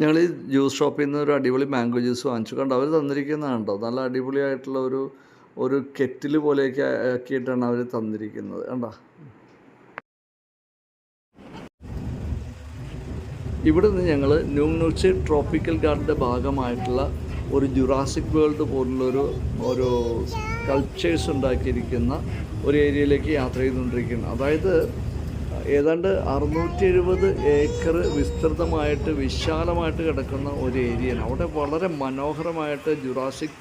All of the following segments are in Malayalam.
ഞങ്ങൾ ഈ ജ്യൂസ് ഷോപ്പിൽ നിന്ന് ഒരു അടിപൊളി മാംഗോ ജ്യൂസ് വാങ്ങിച്ചു. കണ്ടോ അവർ തന്നിരിക്കുന്നതാണ് കേട്ടോ നല്ല അടിപൊളിയായിട്ടുള്ള ഒരു ഒരു കെറ്റിൽ പോലെയൊക്കെ ആക്കിയിട്ടാണ് അവർ തന്നിരിക്കുന്നത്. കണ്ടോ? ഇവിടെ നിന്ന് ഞങ്ങൾ ന്യൂനൂച്ച് ട്രോപ്പിക്കൽ ഗാർഡന്റെ ഭാഗമായിട്ടുള്ള ഒരു ജുറാസിക് വേൾഡ് പോലുള്ളൊരു ഒരു കൾച്ചേഴ്സ് ഉണ്ടാക്കിയിരിക്കുന്ന ഒരു ഏരിയയിലേക്ക് യാത്ര ചെയ്തുകൊണ്ടിരിക്കുന്നു അതായത് ഏതാണ്ട് അറുന്നൂറ്റി എഴുപത് ഏക്കർ വിസ്തൃതമായിട്ട് വിശാലമായിട്ട് കിടക്കുന്ന ഒരു ഏരിയയാണ്. അവിടെ വളരെ മനോഹരമായിട്ട് ജുറാസിക്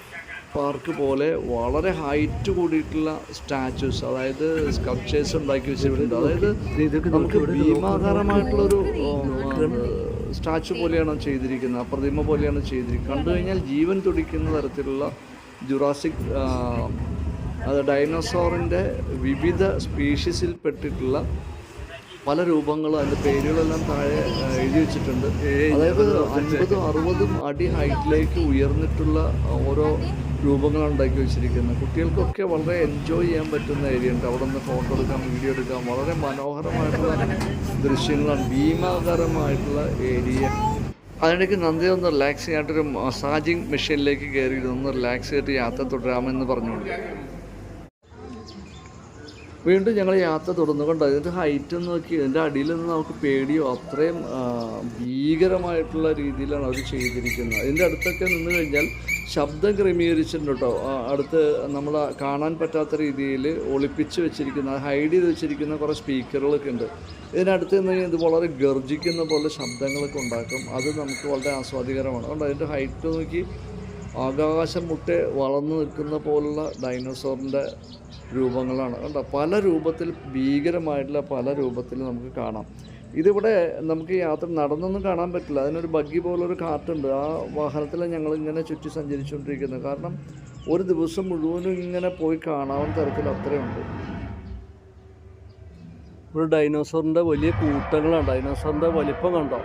പാർക്ക് പോലെ വളരെ ഹൈറ്റ് കൂടിയിട്ടുള്ള സ്റ്റാച്യൂസ് അതായത് സ്കൾപ്ചേഴ്സ് ഉണ്ടാക്കി വെച്ചിട്ടുണ്ട്. അതായത് നമുക്ക് ഭീമാകാരമായിട്ടുള്ളൊരു സ്റ്റാച്ചു പോലെയാണ് ചെയ്തിരിക്കുന്നത് പ്രതിമ പോലെയാണ് ചെയ്തിരിക്കുന്നത്. കണ്ടു കഴിഞ്ഞാൽ ജീവൻ തുടിക്കുന്ന തരത്തിലുള്ള ജുറാസിക് അത് ഡൈനോസോറിന്റെ വിവിധ സ്പീഷീസിൽ പെട്ടിട്ടുള്ള പല രൂപങ്ങളും അതിന്റെ പേരുകളെല്ലാം താഴെ എഴുതി വെച്ചിട്ടുണ്ട്. അതായത് അൻപതും അറുപതും അടി ഹൈറ്റിലേക്ക് ഉയർന്നിട്ടുള്ള ഓരോ രൂപങ്ങളാണ് ഉണ്ടാക്കി വെച്ചിരിക്കുന്നത്. കുട്ടികൾക്കൊക്കെ വളരെ എൻജോയ് ചെയ്യാൻ പറ്റുന്ന ഏരിയ ഉണ്ട്. അവിടെ നിന്ന് ഫോട്ടോ എടുക്കാം വീഡിയോ എടുക്കാം. വളരെ മനോഹരമായിട്ടുള്ള ദൃശ്യങ്ങളാണ്. ഭീമാകരമായിട്ടുള്ള ഏരിയ അതിനിടയ്ക്ക് നന്ദി ഒന്ന് റിലാക്സ് ചെയ്യാനായിട്ടൊരു മസാജിങ് മെഷീനിലേക്ക് കയറി ഒന്ന് റിലാക്സ് ചെയ്തിട്ട് യാത്ര തുടരാമെന്ന് പറഞ്ഞുകൊണ്ട്. വീണ്ടും ഞങ്ങൾ യാത്ര തുടർന്നു. കണ്ടോ ഇതിന്റെ ഹൈറ്റ് ഒന്ന് നോക്കി. ഇതിന്റെ അടിയിൽ നിന്ന് നമുക്ക് പേടിയോ? അത്രയും ഭീകരമായിട്ടുള്ള രീതിയിലാണ് അവർ ചെയ്തിരിക്കുന്നത്. ഇതിന്റെ അടുത്തൊക്കെ നിന്ന് കഴിഞ്ഞാൽ ശബ്ദം ക്രമീകരിച്ചിട്ടുണ്ട് കേട്ടോ. അടുത്ത് നമ്മൾ കാണാൻ പറ്റാത്ത രീതിയിൽ ഒളിപ്പിച്ച് വെച്ചിരിക്കുന്ന ഹൈഡ് ചെയ്ത് വെച്ചിരിക്കുന്ന കുറേ സ്പീക്കറുകളൊക്കെ ഉണ്ട്. ഇതിനടുത്ത് നിന്ന് ഇത് വളരെ ഗർജിക്കുന്ന പോലെ ശബ്ദങ്ങളൊക്കെ ഉണ്ടാക്കും. അത് നമുക്ക് വളരെ ആസ്വാദികരമാണ്. അതുകൊണ്ട് അതിന്റെ ഹൈറ്റ് നോക്കി. ആകാശം മുട്ടെ വളർന്നു നിൽക്കുന്ന പോലുള്ള ഡൈനോസോറിന്റെ രൂപങ്ങളാണ്. കണ്ട? പല രൂപത്തിൽ ഭീകരമായിട്ടുള്ള പല രൂപത്തിൽ നമുക്ക് കാണാം. ഇതിവിടെ നമുക്ക് യാത്ര നടന്നൊന്നും കാണാൻ പറ്റില്ല. അതിനൊരു ബഗ്ഗി പോലൊരു കാറ്റുണ്ട്. ആ വാഹനത്തിൽ ഞങ്ങൾ ഇങ്ങനെ ചുറ്റി സഞ്ചരിച്ചുകൊണ്ടിരിക്കുന്നത് കാരണം ഒരു ദിവസം മുഴുവനും ഇങ്ങനെ പോയി കാണാവുന്ന തരത്തിൽ അത്രയുണ്ട്. ഒരു ഡൈനോസറിന്റെ വലിയ കൂട്ടങ്ങളാണ്. ഡൈനോസറിന്റെ വലിപ്പം കണ്ടോ?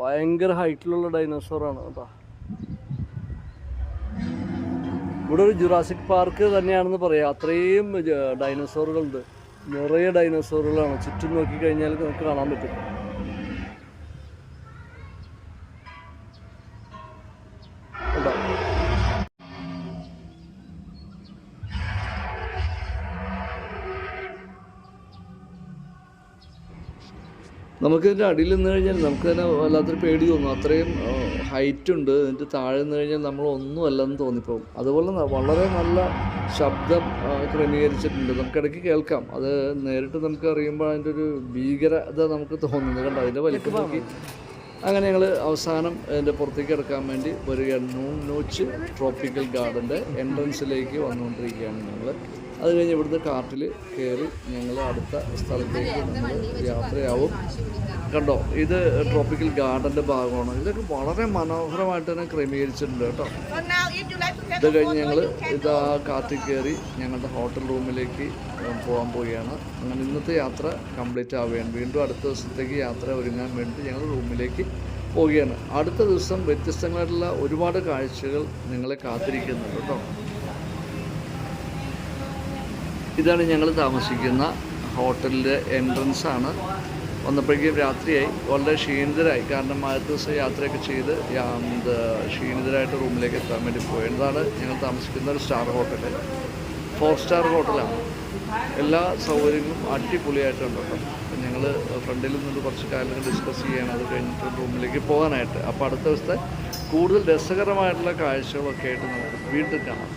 ഭയങ്കര ഹൈറ്റിലുള്ള ഡൈനോസറാണ്. കേട്ടോ ഇവിടെ ഒരു ജുറാസിക് പാർക്ക് തന്നെയാണെന്ന് പറയാം. അത്രയും ഡൈനോസോറുകളുണ്ട് നിറയെ ഡൈനോസോറുകളാണ് ചുറ്റും നോക്കിക്കഴിഞ്ഞാൽ നമുക്ക് കാണാൻ പറ്റും. നമുക്ക് ഇതിന്റെ അടിയിൽ നിന്ന് കഴിഞ്ഞാൽ നമുക്ക് തന്നെ വല്ലാത്തൊരു പേടി തോന്നും. അത്രയും ഹൈറ്റ് ഉണ്ട്. എന്നിട്ട് താഴെ നിന്ന് കഴിഞ്ഞാൽ നമ്മൾ ഒന്നും അല്ലെന്ന് തോന്നിപ്പോകും. അതുപോലെ വളരെ നല്ല ശബ്ദം ക്രമീകരിച്ചിട്ടുണ്ട്. നമുക്ക് ഇടയ്ക്ക് കേൾക്കാം. അത് നേരിട്ട് നമുക്ക് അറിയുമ്പോൾ അതിന്റെ ഒരു ഭീകരത നമുക്ക് തോന്നുന്നു. കണ്ടോ? അതിന്റെ വലിപ്പം നോക്കി. അങ്ങനെ ഞങ്ങൾ അവസാനം അതിന്റെ പുറത്തേക്ക് ഇറക്കാൻ വേണ്ടി ഒരു നോച്ച് ട്രോപ്പിക്കൽ ഗാർഡന്റെ എൻട്രൻസിലേക്ക് വന്നുകൊണ്ടിരിക്കുകയാണ് ഞങ്ങൾ. അത് കഴിഞ്ഞ് ഇവിടുന്ന് കാട്ടിൽ കയറി ഞങ്ങൾ അടുത്ത സ്ഥലത്തേക്ക് നമ്മൾ യാത്രയാവും. കണ്ടോ? ഇത് ട്രോപ്പിക്കൽ ഗാർഡന്റെ ഭാഗമാണ്. ഇതൊക്കെ വളരെ മനോഹരമായിട്ട് തന്നെ ക്രമീകരിച്ചിട്ടുണ്ട് കേട്ടോ. ഇത് കഴിഞ്ഞ് ഞങ്ങൾ ഇത് ആ കയറി ഞങ്ങളുടെ ഹോട്ടൽ റൂമിലേക്ക് പോകാൻ പോവുകയാണ്. അങ്ങനെ ഇന്നത്തെ യാത്ര കംപ്ലീറ്റ് ആവുകയാണ്. വീണ്ടും അടുത്ത ദിവസത്തേക്ക് യാത്ര ഒരുങ്ങാൻ വേണ്ടി ഞങ്ങൾ റൂമിലേക്ക് പോവുകയാണ്. അടുത്ത ദിവസം വ്യത്യസ്തങ്ങളായിട്ടുള്ള ഒരുപാട് കാഴ്ചകൾ നിങ്ങളെ കാത്തിരിക്കുന്നുണ്ട് കേട്ടോ. ഇതാണ് ഞങ്ങൾ താമസിക്കുന്ന ഹോട്ടലിന്റെ എൻട്രൻസ് ആണ്. വന്നപ്പോഴേക്കും രാത്രിയായി. വളരെ ക്ഷീണിതരായി. കാരണം ആദ്യത്തെ ദിവസം യാത്രയൊക്കെ ചെയ്ത് ക്ഷീണിതരായിട്ട് റൂമിലേക്ക് എത്താൻ വേണ്ടി പോയതാണ്. ഞങ്ങൾ താമസിക്കുന്ന ഒരു സ്റ്റാർ ഹോട്ടൽ. ഫോർ സ്റ്റാർ ഹോട്ടലാണ്. എല്ലാ സൗകര്യങ്ങളും അടിപൊളിയായിട്ടുണ്ട് ഞങ്ങൾ ഫ്രണ്ടിൽ നിന്ന് കുറച്ച് കാര്യങ്ങൾ ഡിസ്കസ് ചെയ്യണം. അത് കഴിഞ്ഞിട്ട് റൂമിലേക്ക് പോകാനായിട്ട്. അപ്പോൾ അടുത്ത ദിവസത്തെ കൂടുതൽ രസകരമായിട്ടുള്ള കാഴ്ചകളൊക്കെ ആയിട്ട് നമുക്ക് വീണ്ടും കാണാം.